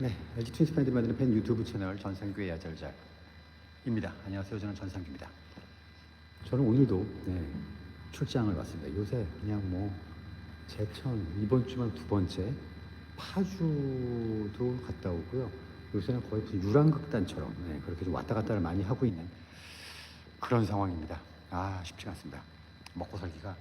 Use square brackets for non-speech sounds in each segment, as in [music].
네, LG 트윈스 팬들이 만드는 팬 유튜브 채널 전상규의 야잘잘입니다. 안녕하세요. 저는 전상규입니다. 저는 오늘도 네, 출장을 왔습니다. 요새 그냥 뭐 제천 이번 주만 두 번째 파주도 갔다 오고요. 요새는 거의 무슨 유랑극단처럼 네, 그렇게 좀 왔다 갔다를 많이 하고 있는 그런 상황입니다. 아 쉽지가 않습니다. 먹고 살기가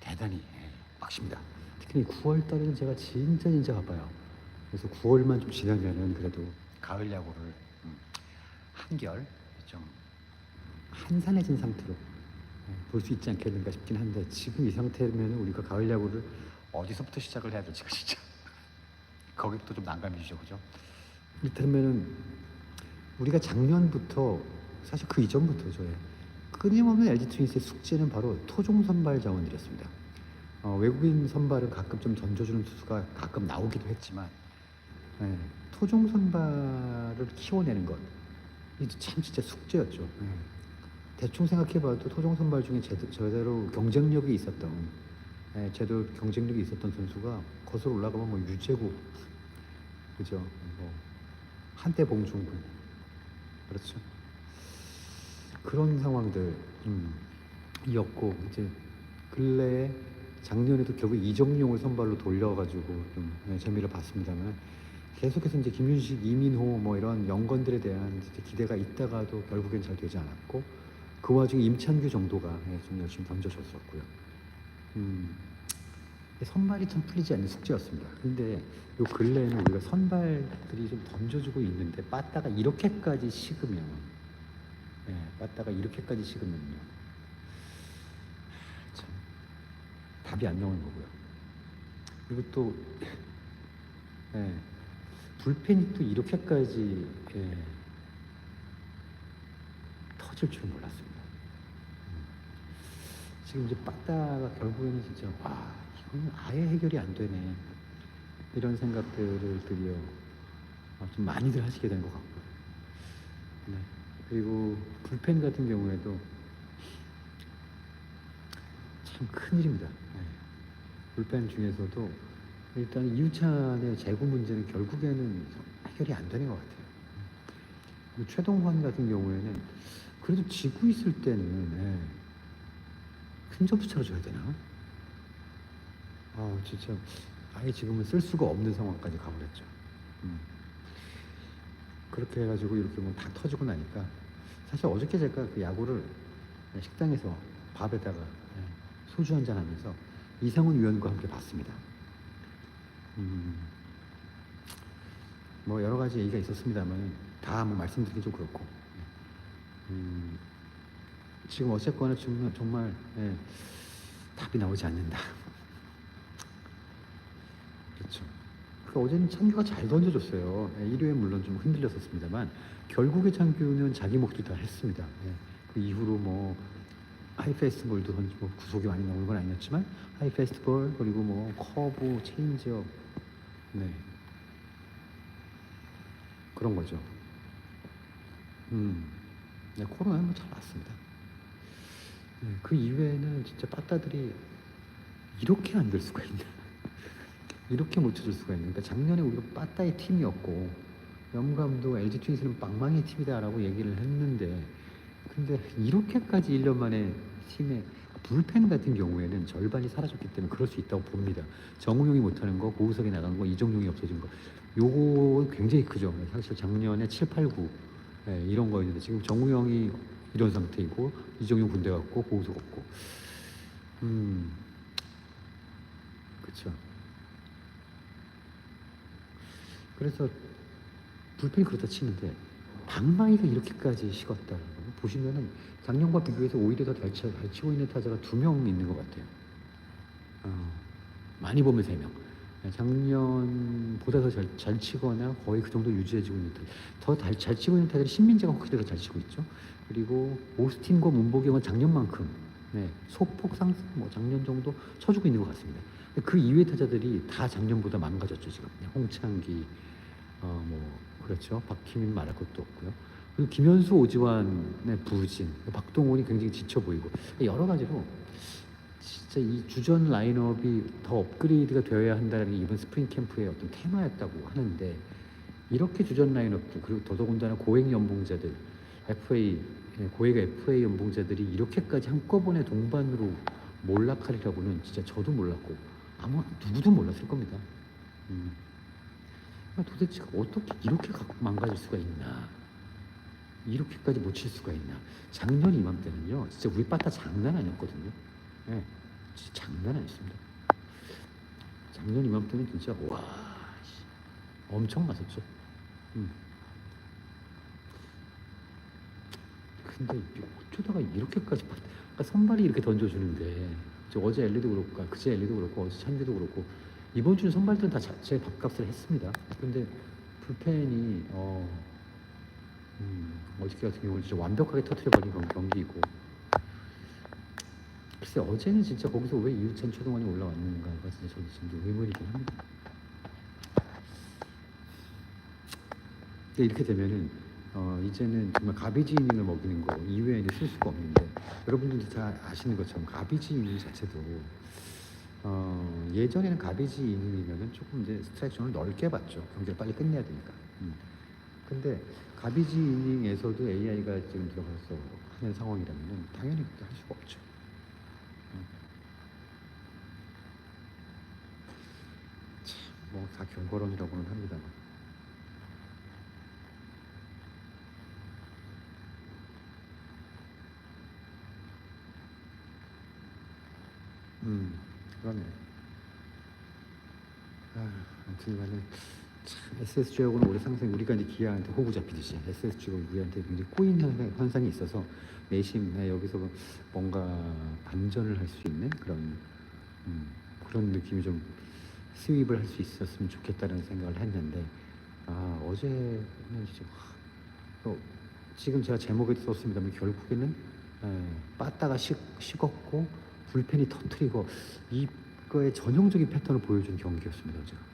대단히 예, 빡십니다. 특히 9월 달에는 제가 진짜 진짜 바빠요. 그래서 9월만 좀 지나면은 그래도 가을 야구를 음, 한결 좀 한산해진 상태로 볼 수 있지 않겠는가 싶긴 한데 지금 이 상태면 우리가 가을 야구를 어디서부터 시작을 해야 될지가 진짜 [laughs] 거기부터 좀 난감해지죠, 그죠? 이를테면은 우리가 작년부터 사실 그 이전부터죠. 예. 끊임없는 LG 트윈스의 숙제는 바로 토종 선발 자원들이었습니다. 어, 외국인 선발은 가끔 좀 던져주는 투수가 가끔 나오기도 했지만 예, 토종 선발을 키워내는 것 이게 참 진짜 숙제였죠. 예. 대충 생각해봐도 토종 선발 중에 제대, 제대로 경쟁력이 있었던 예, 제대로 경쟁력이 있었던 선수가 거슬러 올라가면 뭐 유재국 그죠? 뭐 한때 봉중근 그렇죠. 그런 상황들 음, 이었고 이제 근래에 작년에도 결국 이정용을 선발로 돌려가지고 좀 네, 재미를 봤습니다만 계속해서 이제 김윤식, 이민호 뭐 이런 연건들에 대한 기대가 있다가도 결국엔 잘 되지 않았고 그 와중에 임찬규 정도가 예, 좀 열심히 던져줬었고요. 음, 선발이 참 풀리지 않는 숙제였습니다. 근데 요 근래에는 우리가 선발들이 좀 던져주고 있는데 빠따가 이렇게까지 식으면 예, 빠따가 이렇게까지 식으면요. 참 답이 안 나오는 거고요. 그리고 또 예, 불펜이 또 이렇게까지 예, 터질 줄은 몰랐습니다. 음. 지금 이제 빠따가 결국에는 진짜 와 이거는 아예 해결이 안 되네 이런 생각들을 드디어 어, 좀 많이들 하시게 된 것 같고요. 네. 그리고 불펜 같은 경우에도 참 큰 일입니다. 네. 불펜 중에서도 일단 이우찬의 재고 문제는 결국에는 해결이 안 되는 것 같아요. 최동환 같은 경우에는 그래도 지고 있을 때는 예, 큰 점수 차로 줘야 되나? 아 진짜 아예 지금은 쓸 수가 없는 상황까지 가버렸죠. 음. 그렇게 해가지고 이렇게 뭐 다 터지고 나니까 사실 어저께 제가 그 야구를 식당에서 밥에다가 예, 소주 한잔 하면서 이상훈 위원과 함께 봤습니다. 음, 뭐 여러 가지 얘기가 있었습니다만 다 뭐 말씀드리기 좀 그렇고 음, 지금 어쨌거나 정말, 정말 예, 답이 나오지 않는다. [laughs] 그렇죠. 그 어제는 창규가 잘 던져줬어요. 예, 1회에 물론 좀 흔들렸었습니다만 결국에 창규는 자기 목줄 다 했습니다. 예, 그 이후로 뭐 하이 페스티벌도 던지고 뭐 구속이 많이 나오는 건 아니었지만 하이 페스티벌 그리고 뭐 커브 체인지업 네 그런 거죠. 음, 네 코로나는 뭐잘 왔습니다. 네, 그 이외에는 진짜 빠따들이 이렇게 안 될 수가 있나? [laughs] 이렇게 못 쳐줄 수가 있는. 그러니까 작년에 우리가 빠따의 팀이었고 염감도 LG 트윈스는 빵망의 팀이다라고 얘기를 했는데 근데 이렇게까지 1년 만에 팀의 불펜 같은 경우에는 절반이 사라졌기 때문에 그럴 수 있다고 봅니다. 정우용이 못하는 거, 고우석이 나간 거, 이정용이 없어진 거. 요거 굉장히 크죠. 사실 작년에 7, 8, 9 예, 이런 거였는데 지금 정우영이 이런 상태이고 이정용 군대 갔고 고우석 없고. 음, 그렇죠. 그래서 불펜이 그렇다 치는데 방망이가 이렇게까지 식었다. 보시면은 작년과 비교해서 오히려 더잘 치고 있는 타자가 두 명 있는 것 같아요. 어, 많이 보면 세 명. 작년보다 더 잘 잘 치거나 거의 그 정도 유지해지고 있는 타. 더잘 잘 치고 있는 타자들이 신민재가 확실히 더잘 치고 있죠. 그리고 오스틴과 문보경은 작년만큼 네, 소폭 상승, 뭐 작년 정도 쳐주고 있는 것 같습니다. 그 이외 타자들이 다 작년보다 망가졌죠 지금. 홍창기, 어, 뭐 그렇죠. 박희민 말할 것도 없고요. 김현수, 오지환의 부진, 박동원이 굉장히 지쳐 보이고 여러 가지로 진짜 이 주전 라인업이 더 업그레이드가 되어야 한다는 게 이번 스프링 캠프의 어떤 테마였다고 하는데 이렇게 주전 라인업들 그리고 더더군다나 고액 연봉자들 FA 예, 고액 FA 연봉자들이 이렇게까지 한꺼번에 동반으로 몰락하리라고는 진짜 저도 몰랐고 아무 누구도 몰랐을 겁니다. 음. 그러니까 도대체 어떻게 이렇게 망가질 수가 있나? 이렇게까지 못 칠 수가 있나? 작년 이맘때는요, 진짜 우리 빠따 장난 아니었거든요. 예, 진짜 장난 아니었습니다. 작년 이맘때는 진짜 와 씨, 엄청 맞았죠. 음. 근데 어쩌다가 이렇게까지 바- 그러니까 선발이 이렇게 던져주는데 저 어제 엘리도 그렇고 아, 그제 엘리도 그렇고 어제 찬디도 그렇고 이번 주는 선발들은 다 제 밥값을 했습니다. 근데 불펜이 어 음, 어저께 같은 경우는 진짜 완벽하게 터트려버린 경- 경기이고 글쎄 어제는 진짜 거기서 왜 이우찬 최동환이 올라왔는가가 진짜 저도 지금 의문이긴 합니다. 이렇게 되면은 어, 이제는 정말 가비지 이닝을 먹이는 거 이외에는 쓸 수가 없는데 여러분들도 다 아시는 것처럼 가비지 이닝 자체도 어, 예전에는 가비지 이닝이면은 조금 이제 스트라이크 존을 넓게 봤죠 경기를 빨리 끝내야 되니까. 음. 근데 가비지 이닝에서도 AI가 지금 들어가서 하는 상황이라면은 당연히 그렇게 할 수가 없죠. 뭐다 경거론이라고는 합니다만. 음, 그러네. 아, 아무튼 간에 참 SSG하고는 올해 상승 우리가 이제 기아한테 호구 잡히듯이 SSG가 우리한테 굉장히 꼬인 현상- 현상이 있어서 내심 네, 여기서 뭔가 반전을 할 수 있는 그런 음, 그런 느낌이 좀 스윕을 할 수 있었으면 좋겠다는 생각을 했는데 아 어제는 진짜 와, 어, 지금 제가 제목에 썼습니다만 결국에는 에, 빠따가 식, 식었고 불펜이 터트리고 이거의 전형적인 패턴을 보여준 경기였습니다. 네.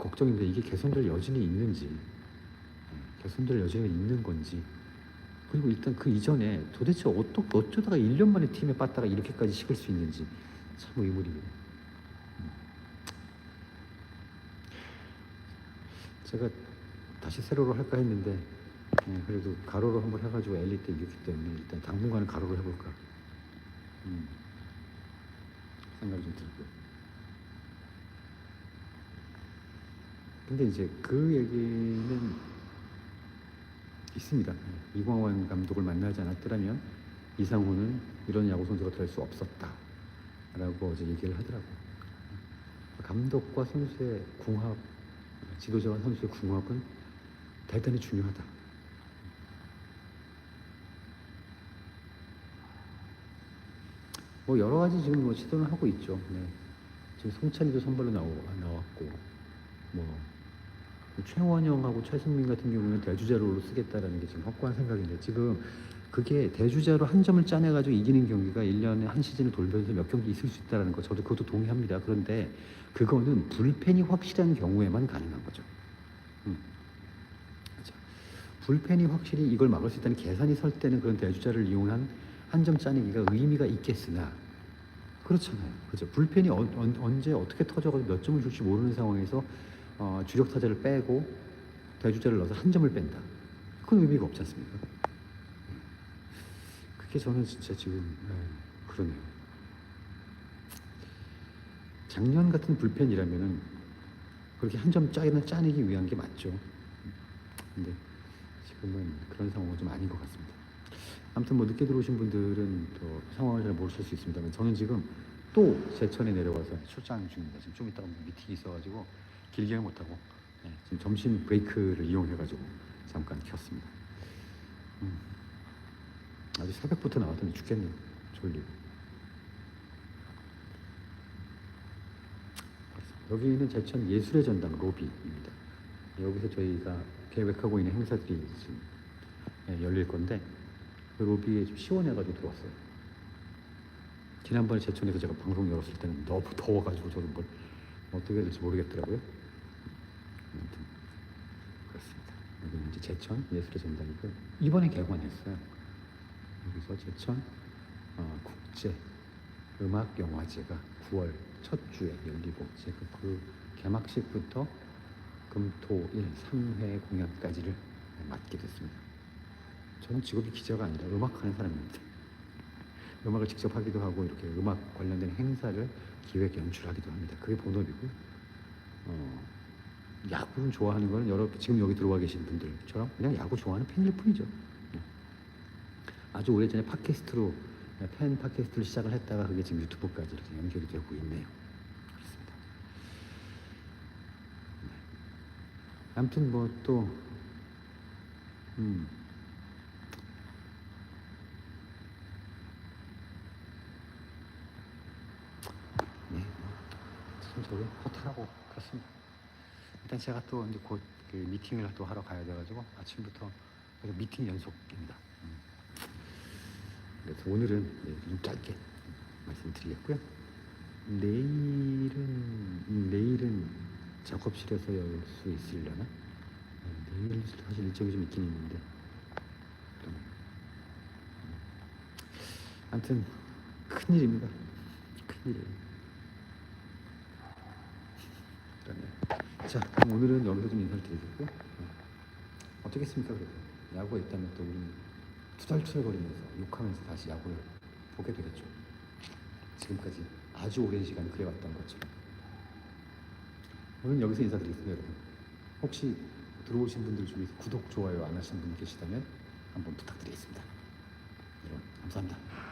저 걱정인데 이게 개선될 여진이 있는지 네, 개선될 여지가 있는 건지 그리고 일단 그 이전에 도대체 어떠, 어쩌다가 1년 만에 팀에 빠따가 이렇게까지 식을 수 있는지 참 의문입니다. 음. 제가 다시 세로로 할까 했는데 예, 그래도 가로로 한번 해가지고 엘리 때 이겼기 때문에 일단 당분간은 가로로 해볼까 음, 생각이 좀 들고요. 근데 이제 그 얘기는 있습니다. 예, 이광환 감독을 만나지 않았더라면 이상호는 이런 야구 선수가 될 수 없었다라고 어제 얘기를 하더라고요. 감독과 선수의 궁합, 지도자와 선수의 궁합은 대단히 중요하다. 뭐 여러 가지 지금 뭐 시도는 하고 있죠. 네. 지금 송찬이도 선발로 나오, 나왔고, 뭐 최원영하고 최승민 같은 경우는 대주자로 쓰겠다라는 게 지금 확고한 생각인데 지금 그게 대주자로 한 점을 짜내가지고 이기는 경기가 1년에 한 시즌을 돌면서 몇 경기 있을 수 있다는 거 저도 그것도 동의합니다. 그런데 그거는 불펜이 확실한 경우에만 가능한 거죠. 음. 그렇죠. 불펜이 확실히 이걸 막을 수 있다는 계산이 설 때는 그런 대주자를 이용한 한 점 짜내기가 의미가 있겠으나 그렇잖아요. 그죠. 불펜이 언, 언, 언 제 어떻게 터져가지고 몇 점을 줄지 모르는 상황에서 어, 주력 타자를 빼고 대주자를 넣어서 한 점을 뺀다. 그건 의미가 없지 않습니까? 그게 저는 진짜 지금 네, 그러네요. 작년 같은 불펜이라면은 그렇게 한 점 짜기는 짜내기 위한 게 맞죠. 근데 지금은 그런 상황은 좀 아닌 것 같습니다. 아무튼 뭐 늦게 들어오신 분들은 또 상황을 잘 모르실 수 있습니다만 저는 지금 또 제천에 내려와서 출장 중입니다. 지금 좀 이따가 미팅이 있어가지고 길게는 못하고 네, 지금 점심 브레이크를 이용해가지고 잠깐 켰습니다. 음, 아주 새벽부터 나왔더니 죽겠네요. 졸리고. 여기는 제천 예술의 전당 로비입니다. 여기서 저희가 계획하고 있는 행사들이 지금 예, 열릴 건데 그 로비에 좀 시원해가지고 들어왔어요. 지난번에 제천에서 제가 방송 열었을 때는 너무 더워가지고 저도 뭘 어떻게 해야 될지 모르겠더라고요. 아무튼 그렇습니다. 여기는 이제 제천 예술의 전당이고 이번에 개관했어요. 여기서 제천 어, 국제 음악 영화제가 9월 첫 주에 열리고 지금 그 개막식부터 금토일 3회 공연까지를 맡게 됐습니다. 저는 직업이 기자가 아니라 음악하는 사람입니다. [laughs] 음악을 직접 하기도 하고 이렇게 음악 관련된 행사를 기획 연출하기도 합니다. 그게 본업이고 어, 야구를 좋아하는 거는 여러 지금 여기 들어와 계신 분들처럼 그냥 야구 좋아하는 팬일 뿐이죠. 네. 아주 오래전에 팟캐스트로 팬 팟캐스트를 시작을 했다가 그게 지금 유튜브까지 이렇게 연결이 되고 있네요. 그렇습니다. 네. 아무튼 뭐또 음. 네, 참 저게 허탈하고 그렇습니다. 일단 제가 또 이제 곧 그 미팅을 또 하러 가야 돼가지고 아침부터 그래서 미팅 연속입니다. 음. 그래서 오늘은 네, 좀 짧게 말씀드리겠고요. 내일은 음, 내일은 작업실에서 열 수 있으려나? 네, 내일 사실 일정이 좀 있긴 있는데 좀 음. 아무튼 큰 일입니다. 큰 일이에요. 그러네. 자, 그럼 오늘은 여기서 좀 인사를 드리겠고요. 네. 어떻겠습니까, 그래도 야구가 있다면 또 우리는 투덜투덜거리면서 욕하면서 다시 야구를 보게 되겠죠. 지금까지 아주 오랜 시간 그래왔던 것처럼. 오늘 여기서 인사드리겠습니다, 여러분. 혹시 들어오신 분들 중에서 구독, 좋아요 안 하신 분 계시다면 한번 부탁드리겠습니다. 여러분, 감사합니다.